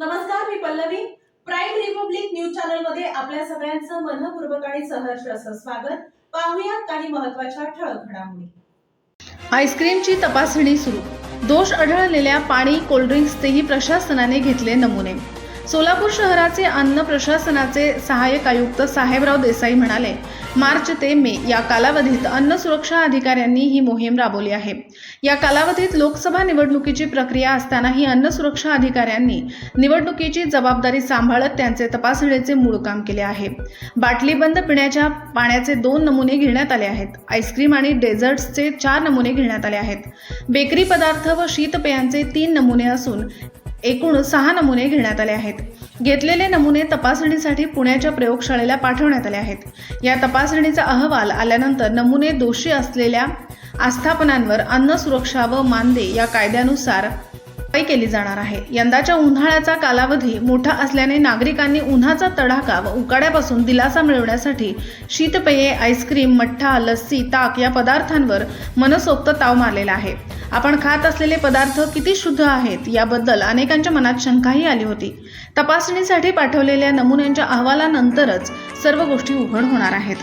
नमस्कार मी Pallavi. Prime republic news चॅनलमध्ये आपल्या सगळ्यांचं मनपूर्वक आणि सहर्ष असं स्वागत. पाहूया काही महत्त्वाच्या ठळक घडामोडी. आईस्क्रीमची तपासणी सुरू. दोष आढळलेल्या पाणी कोल्ड्रिंक्सचेही प्रशासनाने घेतले नमुने. सोलापूर शहराचे अन्न प्रशासनाचे सहाय्यक आयुक्त साहेबराव देसाई म्हणाले मार्च ते मे या कालावधीत अन्न सुरक्षा अधिकाऱ्यांनी ही मोहीम राबवली आहे. या कालावधीत लोकसभा निवडणुकीची प्रक्रिया असतानाही अन्न सुरक्षा अधिकाऱ्यांनी निवडणुकीची जबाबदारी सांभाळत त्यांचे तपासणीचे मूळ काम केले आहे. बाटलीबंद पिण्याच्या पाण्याचे दोन नमुने घेण्यात आले आहेत. आईस्क्रीम आणि डेझर्ट्सचे चार नमुने घेण्यात आले आहेत. बेकरी पदार्थ व शीतपेयांचे तीन नमुने असून एकूण सहा नमुने घेण्यात आले आहेत. घेतलेले नमुने तपासणीसाठी पुण्याच्या प्रयोगशाळेला पाठवण्यात आले आहेत. या तपासणीचा अहवाल आल्यानंतर नमुने दोषी असलेल्या आस्थापनांवर अन्न सुरक्षा व मानदे या कायद्यानुसार कारवाई केली जाणार आहे. यंदाच्या उन्हाळ्याचा कालावधी मोठा असल्याने नागरिकांनी उन्हाचा तडाखा व उकाड्यापासून दिलासा मिळवण्यासाठी शीतपेये आईस्क्रीम मठ्ठा लस्सी ताक या पदार्थांवर मनसोक्त ताव मारलेला आहे. आपण खात असलेले पदार्थ किती शुद्ध आहेत याबद्दल अनेकांच्या मनात शंकाही आली होती. तपासणीसाठी पाठवलेल्या नमुन्यांच्या अहवालानंतरच सर्व गोष्टी उघड होणार आहेत.